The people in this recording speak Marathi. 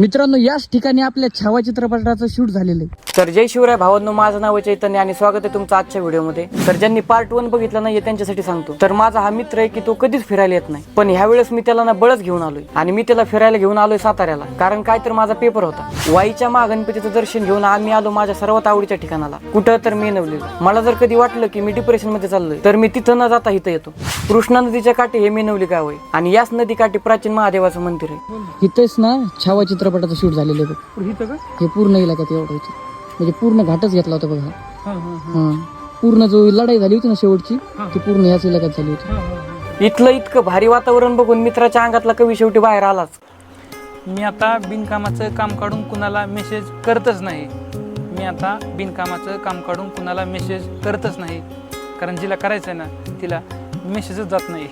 मित्रांनो याच ठिकाणी आपल्या छावा चित्रपटाचं शूट झालेलं आहे. तर जय शिवराय भावांनो माझं नाव चैतन्य आणि स्वागत आहे तुमचं आजच्या व्हिडिओमध्ये. तर ज्यांनी पार्ट वन बघितलं नाहीये त्यांच्यासाठी सांगतो. तर माझा हा मित्र आहे की तो कधीच फिरायला येत नाही. पण ह्या वेळेस मी त्याला ना बळच घेऊन आलोय. आणि मी त्याला फिरायला घेऊन आलोय साताऱ्याला. कारण काय तर माझा पेपर होता. वाईच्या महागणपतीचं दर्शन घेऊन आम्ही आलो माझ्या सर्वात आवडीच्या ठिकाणाला. कुठं तर मेनवलेलं मला जर कधी वाटलं की मी डिप्रेशनमध्ये चाललोय तर मी तिथं न जाता इथं येतो. कृष्णा नदीच्या काठी हे मेनवली गाव आहे. आणि याच नदी काठी प्राचीन महादेवाचं मंदिर आहे. इथेच ना छावा चित्रपटाचं शूट झालेलं आहे बघ. हे पूर्ण इलाक्यात एवढं होतं. म्हणजे पूर्ण घाटच घेतला होता बघा. हा पूर्ण जो लढाई झाली होती ना शेवटची ती पूर्ण याच इलाक्यात झाली होती. इथलं इतकं भारी वातावरण बघून मित्राच्या अंगातला कवी शेवटी बाहेर आलाच. मी आता बिनकामाचं काम काढून कुणाला मेसेज करतच नाही. मी आता बिनकामाचं काम काढून कुणाला मेसेज करतच नाही. कारण जिला करायचं आहे ना तिला मेसेजच जात नाही.